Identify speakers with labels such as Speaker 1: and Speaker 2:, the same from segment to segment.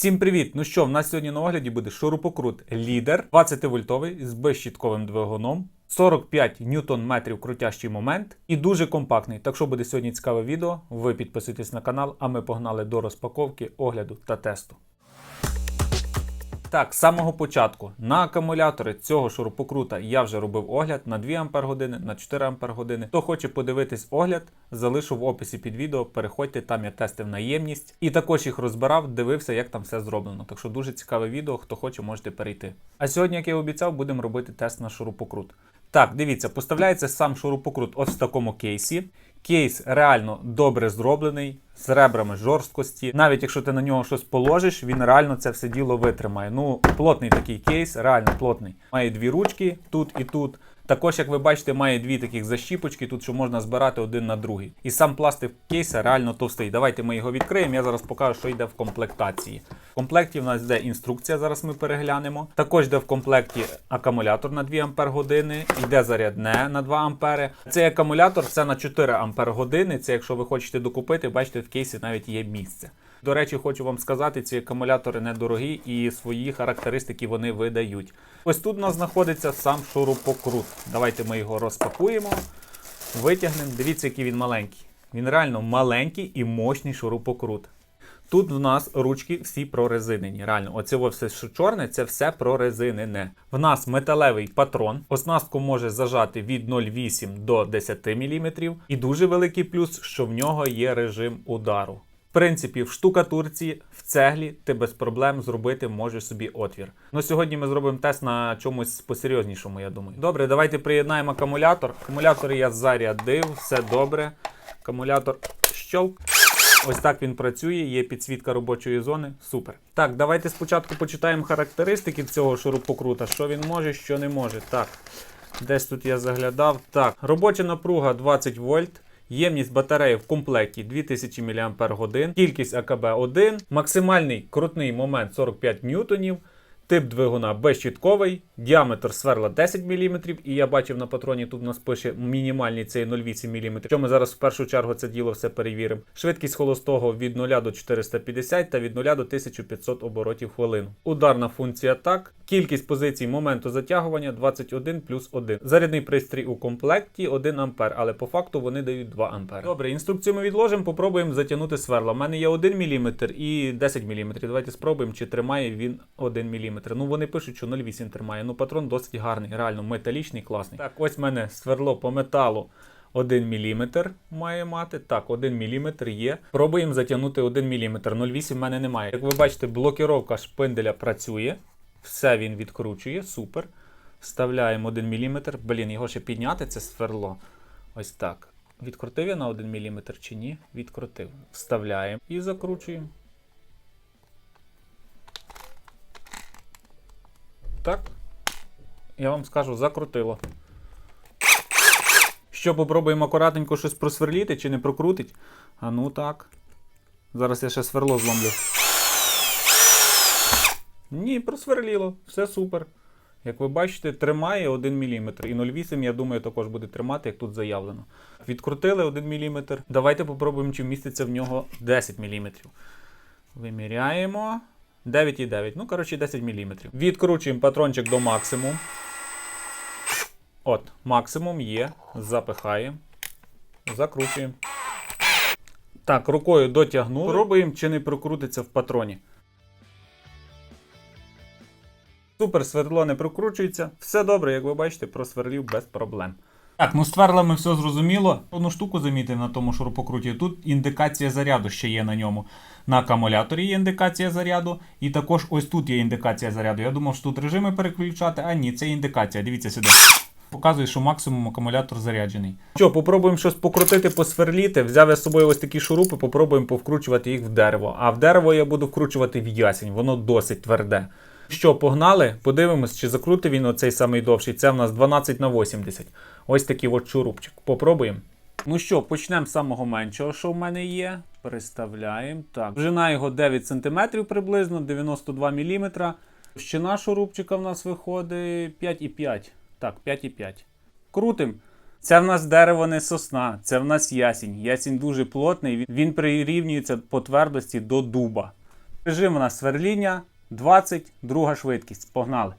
Speaker 1: Всім привіт! Ну що, в нас сьогодні на огляді буде шурупокрут лідер 20 вольтовий з безщітковим двигуном. 45 ньютон метрів крутящий момент і дуже компактний. Так що буде сьогодні цікаве відео. Ви підписуйтесь на канал, а ми погнали до розпаковки, огляду та тесту. Так, з самого початку на акумулятори цього шурупокрута я вже робив огляд на 2 Ампер години, на 4 Ампер години. Хто хоче подивитись огляд, залишу в описі під відео. Переходьте, там я тестив наємність і також їх розбирав, дивився, як там все зроблено. Так що дуже цікаве відео. Хто хоче, можете перейти. А сьогодні, як я обіцяв, будемо робити тест на шурупокрут. Так, дивіться, поставляється сам шурупокрут ось в такому кейсі. Кейс реально добре зроблений, з ребрами жорсткості. Навіть якщо ти на нього щось положиш, він реально це все діло витримає. Ну, плотний такий кейс, реально плотний. Має дві ручки тут і тут. Також, як ви бачите, має дві таких защіпочки, тут що можна збирати один на другий. І сам пластик кейса реально товстий. Давайте ми його відкриємо. Я зараз покажу, що йде в комплектації. В комплекті в нас йде інструкція, зараз ми переглянемо. Також йде в комплекті акумулятор на 2 Ампер йде зарядне на 2 Ампери. Цей акумулятор це на 4 Ампер. Це якщо ви хочете докупити, бачите, в кейсі навіть є місце. До речі, хочу вам сказати, ці акумулятори недорогі і свої характеристики вони видають. Ось тут у нас знаходиться сам шурупокрут. Давайте ми його розпакуємо, витягнемо. Дивіться, який він маленький. Він реально маленький і мощний шурупокрут. Тут в нас ручки всі прорезинені. Реально, оце все, що чорне, це все прорезинене. В нас металевий патрон. Оснастку може зажати від 0,8 до 10 мм. І дуже великий плюс, що в нього є режим удару. Принципі, в штукатурці, в цеглі ти без проблем зробити можеш собі отвір. Ну сьогодні ми зробимо тест на чомусь посерйознішому, я думаю. Добре, давайте приєднаємо акумулятор. Акумулятор я зарядив, все добре. Акумулятор щолк. Ось так він працює, є підсвітка робочої зони. Супер. Так, давайте спочатку почитаємо характеристики цього шурупокрута, що він може, що не може. Так, десь тут я заглядав. Так, робоча напруга 20 вольт. Ємність батареї в комплекті 2000 мАч, кількість АКБ 1, максимальний крутний момент 45 ньютонів, тип двигуна безщітковий, діаметр сверла 10 мм, і я бачив на патроні, тут у нас пише мінімальний цей 0,8 мм. Що ми зараз в першу чергу це діло все перевіримо. Швидкість холостого від 0 до 450 та від 0 до 1500 оборотів в хвилину. Ударна функція так. Кількість позицій моменту затягування 21 плюс 1. Зарядний пристрій у комплекті 1 А, але по факту вони дають 2 А. Добре, інструкцію ми відложимо, попробуємо затягнути сверла. У мене є 1 мм і 10 мм. Давайте спробуємо, чи тримає він 1 мм. Ну вони пишуть, що 0,8 тримає. Ну патрон досить гарний, реально металічний, класний. Так, ось в мене сверло по металу. 1 мм має мати. Так, 1 мм є. Пробуємо затягнути 1 мм. 0,8 в мене немає. Як ви бачите, блокіровка шпинделя працює. Все він відкручує, супер. Вставляємо 1 мм. Блін, його ще підняти, це сверло. Ось так. Відкрутив я на 1 мм чи ні? Відкрутив. Вставляємо і закручуємо. Так. Я вам скажу, закрутило. Що, попробуємо акуратненько щось просверліти чи не прокрутить? А ну так. Зараз я ще сверло зломлю. Ні, просверліло, все супер. Як ви бачите, тримає 1 мм. І 0,8, я думаю, також буде тримати, як тут заявлено. Відкрутили 1 мм. Давайте попробуємо, чи вміститься в нього 10 мм. Виміряємо. 9,9. Ну, коротше, 10 мм. Відкручуємо патрончик до максимуму. От, максимум є. Запихаємо. Закручуємо. Так, рукою дотягнули. Пробуємо, чи не прокрутиться в патроні. Супер, свердло не прокручується. Все добре, як ви бачите, просверлів без проблем. Так, ну з все зрозуміло. Одну штуку замітив на тому шурупокруті. Тут індикація заряду ще є на ньому. На акумуляторі є індикація заряду, і також ось тут є індикація заряду. Я думав, що тут режими переключати, а ні, це індикація. Дивіться сюди. Показує, що максимум акумулятор заряджений. Що, попробуємо щось покрутити, посверліти. Взяв я з собою ось такі шурупи, попробуємо повкручувати їх в дерево. А в дерево я буду вкручувати в ясень, воно досить тверде. Що, погнали? Подивимось, чи закрутив він оцей самий довший. Це в нас 12 на 80. Ось такий от шурупчик. Попробуємо. Ну що, почнемо з самого меншого, що в мене є. Переставляємо. Так, Довжина його 9 см приблизно, 92 мм. Товщина шурупчика в нас виходить 5,5. Так, 5,5. Крутим. Це в нас дерево не сосна, це в нас ясінь. Ясінь дуже плотний, він- прирівнюється по твердості до дуба. Режим у нас сверління 20, друга швидкість. Погнали.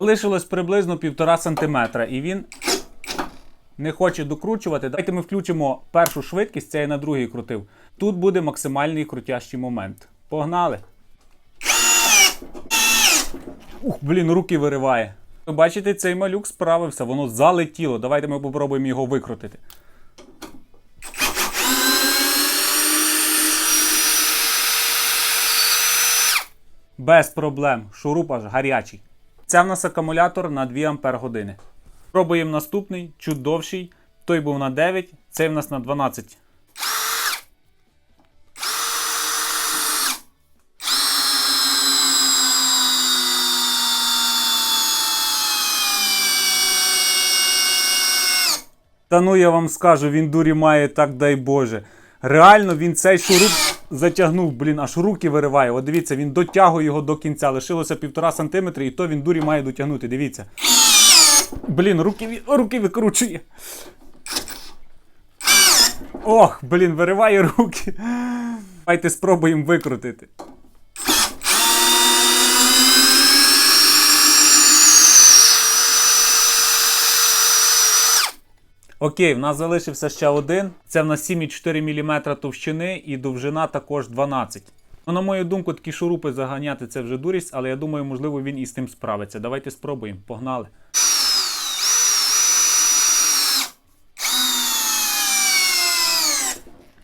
Speaker 1: Лишилось приблизно півтора сантиметра, і він не хоче докручувати. Давайте ми включимо першу швидкість, це я на другий крутив. Тут буде максимальний крутящий момент. Погнали. Ух, блін, руки вириває. Ви бачите, цей малюк справився, воно залетіло. Давайте ми попробуємо його викрутити. Без проблем. Шуруп аж гарячий. Це в нас акумулятор на 2 Ампер години. Пробуємо наступний, чуть довший. Той був на 9, цей в нас на 12. Та ну я вам скажу, він дурі має, так дай Боже. Реально він цей шуруп затягнув, блін, аж руки вириває. От дивіться, він дотягує його до кінця. Лишилося півтора сантиметри, і то він дурі має дотягнути. Дивіться. Блін, руки, руки викручує. Ох, блін, вириває руки. Давайте спробуємо викрутити. Окей, в нас залишився ще один. Це в нас 7,4 мм товщини і довжина також 12. Ну, на мою думку, такі шурупи заганяти це вже дурість, але я думаю, можливо, він і з тим справиться. Давайте спробуємо. Погнали.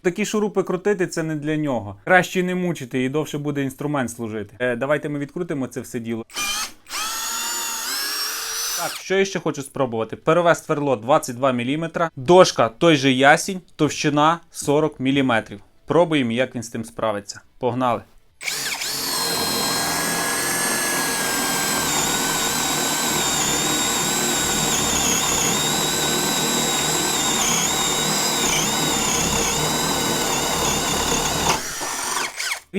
Speaker 1: Такі шурупи крутити це не для нього. Краще не мучити і довше буде інструмент служити. Е, давайте ми відкрутимо це все діло. Так, що я ще хочу спробувати? Перове сверло 22 мм, дошка той же ясінь, товщина 40 мм. Пробуємо, як він з тим справиться. Погнали.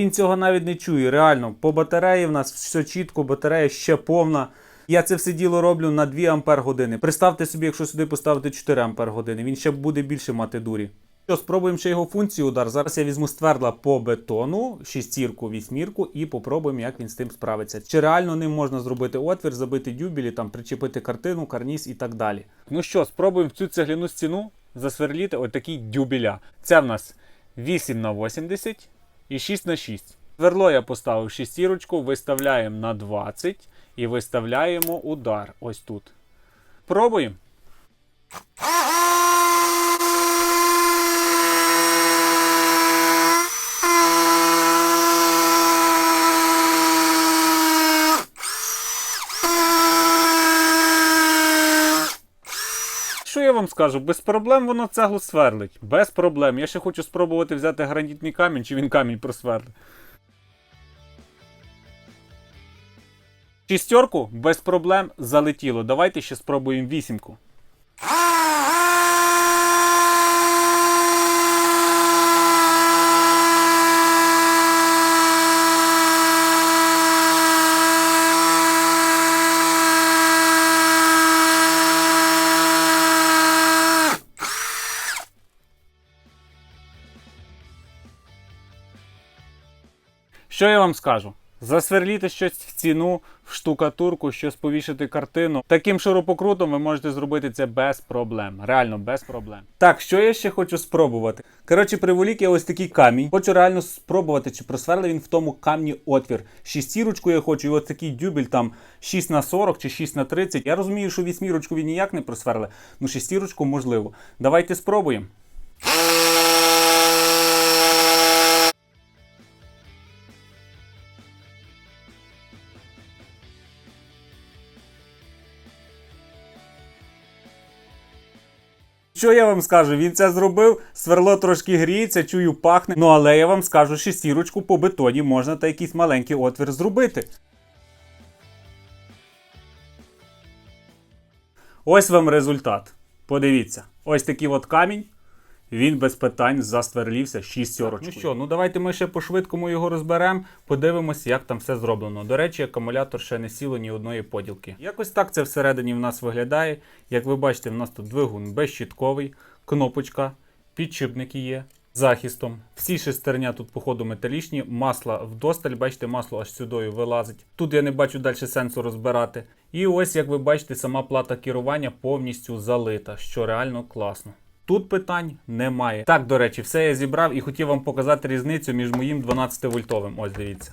Speaker 1: Він цього навіть не чує. Реально, по батареї в нас все чітко, батарея ще повна. Я це все діло роблю на 2 ампер години. Представте собі, якщо сюди поставити 4 ампер години, він ще буде більше мати дурі. Що, спробуємо ще його функцію удар. Зараз я візьму ствердла по бетону, шістірку, вісьмірку, і попробуємо, як він з тим справиться. Чи реально ним можна зробити отвір, забити дюбелі, там причепити картину, карніз і так далі. Ну що, спробуємо в цю цегляну стіну засверліти отакі дюбеля. Це в нас 8 на 80 і 6 на 6. Сверло я поставив шістірочку, виставляємо на 20 і виставляємо удар ось тут. Пробуємо. Що я вам скажу? Без проблем воно цеглу сверлить. Без проблем. Я ще хочу спробувати взяти гранітний камінь, чи він камінь просверлить. Шістерку без проблем залетіло. Давайте ще спробуємо вісімку. Що я вам скажу? Засверліти щось в ціну, в штукатурку, щось повішати картину. Таким шурупокрутом ви можете зробити це без проблем. Реально без проблем. Так, що я ще хочу спробувати? Коротше, приволік я ось такий камінь. Хочу реально спробувати, чи просверлив він в тому камні отвір. Шістірочку я хочу, і ось такий дюбель там 6 на 40 чи 6 на 30. Я розумію, що вісьмірочку він ніяк не просверлив, ну шістірочку можливо. Давайте спробуємо. Що я вам скажу? Він це зробив, сверло трошки гріється, чую, пахне. Ну але я вам скажу, шестірочку по бетоні можна та якийсь маленький отвір зробити. Ось вам результат. Подивіться, ось такий от камінь. Він без питань засверлівся шістерочкою. Ну що, ну давайте ми ще по-швидкому його розберемо, подивимося, як там все зроблено. До речі, акумулятор ще не сіло ні одної поділки. Якось так це всередині в нас виглядає. Як ви бачите, в нас тут двигун безщітковий, кнопочка підшипники є. Захистом. Всі шестерня тут, походу, металічні, масла вдосталь, бачите, масло аж сюди вилазить. Тут я не бачу далі сенсу розбирати. І ось, як ви бачите, сама плата керування повністю залита, що реально класно. Тут питань немає. Так, до речі, все я зібрав і хотів вам показати різницю між моїм 12 вольтовим. Ось дивіться.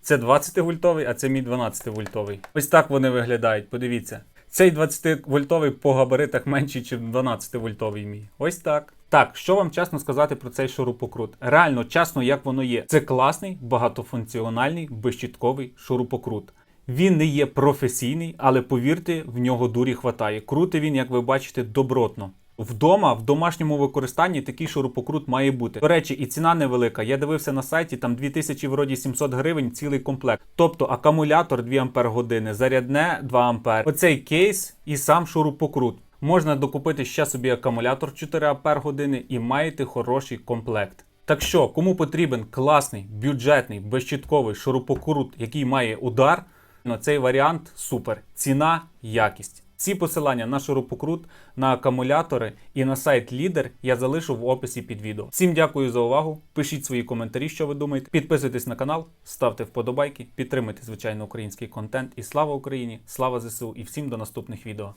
Speaker 1: Це 20 вольтовий, а це мій 12 вольтовий. Ось так вони виглядають. Подивіться. Цей 20 вольтовий по габаритах менший, ніж 12 вольтовий мій. Ось так. Так, що вам чесно сказати про цей шурупокрут? Реально, чесно, як воно є. Це класний, багатофункціональний, безщітковий шурупокрут. Він не є професійний, але повірте, в нього дурі хватає. Крути він, як ви бачите, добротно. Вдома, в домашньому використанні такий шурупокрут має бути. До речі, і ціна невелика. Я дивився на сайті, там 2700 вроді 700 гривень цілий комплект. Тобто акумулятор 2 Ампер зарядне 2 Ампер. Оцей кейс і сам шурупокрут. Можна докупити ще собі акумулятор 4 Ампер і маєте хороший комплект. Так що, кому потрібен класний, бюджетний, безщітковий шурупокрут, який має удар, на цей варіант супер. Ціна, якість. Всі посилання на шурупокрут, на акумулятори і на сайт Лідер я залишу в описі під відео. Всім дякую за увагу. Пишіть свої коментарі, що ви думаєте. Підписуйтесь на канал, ставте вподобайки, підтримуйте звичайно український контент. І слава Україні! Слава ЗСУ і всім до наступних відео.